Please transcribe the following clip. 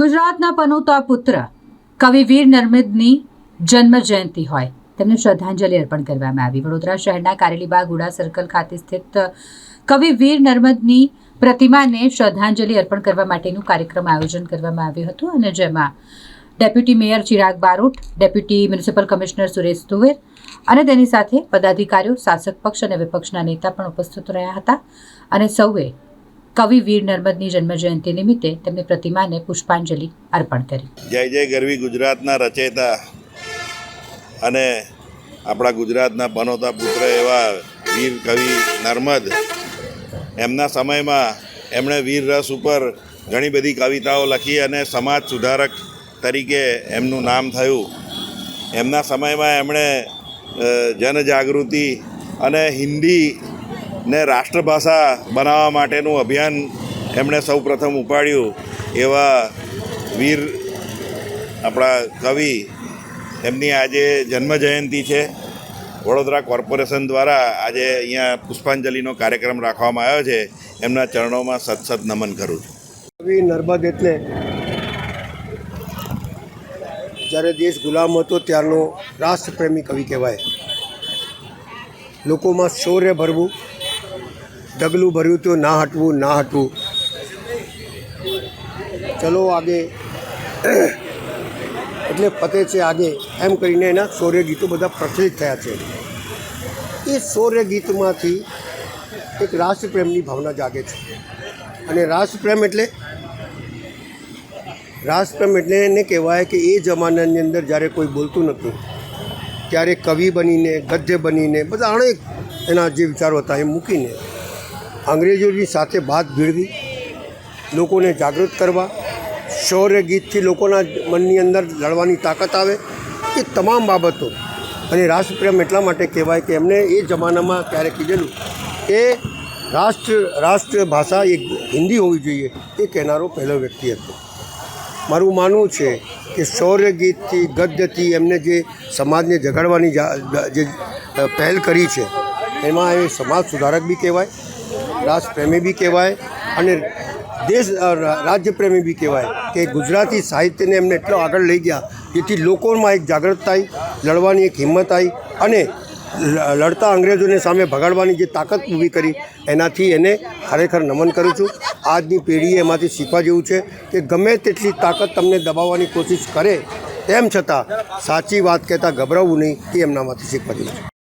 ગુજરાતના પનોતા પુત્ર કવિ વીર નર્મદની જન્મ જયંતિ હોય. તેમને શ્રદ્ધાંજલિ અર્પણ કરવામાં આવી. વડોદરા શહેરના કારેલીબાગ ઉડા સર્કલ ખાતે સ્થિત કવિ વીર નર્મદની પ્રતિમાને શ્રદ્ધાંજલિ અર્પણ કરવા માટેનું કાર્યક્રમ આયોજન કરવામાં આવ્યું હતું અને જેમાં deputy mayor Chirag Barot, deputy municipal commissioner Suresh Tuver અને તેની સાથે પદાધિકારીઓ, શાસક પક્ષ અને વિપક્ષના નેતા પણ ઉપસ્થિત રહ્યા હતા. અને સૌએ કવિ વીર નર્મદની જન્મજયંતિ નિમિત્તે તેમની પ્રતિમાને પુષ્પાંજલિ અર્પણ કરી. જય જય ગરવી ગુજરાતના રચયિતા અને આપણા ગુજરાતના પનોતા પુત્ર એવા વીર કવિ નર્મદ. એમના સમયમાં એમણે વીર રસ ઉપર ઘણી બધી કવિતાઓ લખી અને સમાજ સુધારક તરીકે એમનું નામ થયું. એમના સમયમાં એમણે જનજાગૃતિ અને હિન્દીને રાષ્ટ્રભાષા બનાવવા માટેનું અભિયાન એમણે સૌ પ્રથમ ઉપાડ્યું એવા વીર આપણા કવિ, એમની આજે જન્મ જયંતિ છે. વડોદરા કોર્પોરેશન દ્વારા આજે અહીંયા પુષ્પાંજલિનો કાર્યક્રમ રાખવામાં આવ્યો છે. એમના ચરણોમાં સતસત નમન કરું છું. કવિ નર્મદ એટલે જ્યારે દેશ ગુલામ હતો ત્યારનો રાષ્ટ્રપ્રેમી કવિ કહેવાય. લોકોમાં શૌર્ય ભરવું ડગલું ભર્યું તો ના હટવું ના હટવું. ચલો આગે. એટલે ફતે છે આગે. એમ કરીને એના શૌર્ય ગીતો બધા પ્રચલિત થયા છે. એ શૌર્ય ગીતમાંથી એક રાષ્ટ્રપ્રેમની ભાવના જાગે છે. અને રાષ્ટ્રપ્રેમ એટલે રાષ્ટ્રપ્રેમ એટલે એને કહેવાય કે એ જમાનાની અંદર જ્યારે કોઈ બોલતું નહોતું, ત્યારે કવિ બનીને, ગદ્ય બનીને, બધા અનેક એના જે વિચારો હતા એ મૂકીને અંગ્રેજોની સાથે બાદ ભીડવી લોકોને જાગૃત કરવા, શૌર્ય ગીતથી લોકોના મનની અંદર લડવાની તાકાત આવે, એ તમામ બાબતો અને રાષ્ટ્રપ્રેમ એટલા માટે કહેવાય કે એમને એ જમાનામાં ક્યારેક કીધેલું કે રાષ્ટ્ર રાષ્ટ્ર ભાષા એ હિન્દી હોવી જોઈએ, એ કહેનારો પહેલો વ્યક્તિ હતો. મારું માનવું છે કે શૌર્ય ગીતથી, ગદ્યથી એમને જે સમાજને જગાડવાની જે પહેલ કરી છે, એમાં એ સમાજ સુધારક બી કહેવાય રાષ્ટ્રપ્રેમી બી કહેવાય અને દેશ રાજ્યપ્રેમી બી કહેવાય કે ગુજરાતી સાહિત્યને એમને એટલો આગળ લઈ ગયા જેથી લોકોમાં એક જાગૃતતા આવી લડવાની એક હિંમત આવી અને લડતા અંગ્રેજોને સામે ભગાડવાની જે તાકાત ઊભી કરી એનાથી એને ખરેખર નમન કરું છું. આજની પેઢીએ એમાંથી શીખવા જેવું છે કે ગમે તેટલી તાકાત તમને દબાવવાની કોશિશ કરે, તેમ છતાં સાચી વાત કહેતા ગભરાવવું નહીં એ એમનામાંથી શીખવા જેવું છે.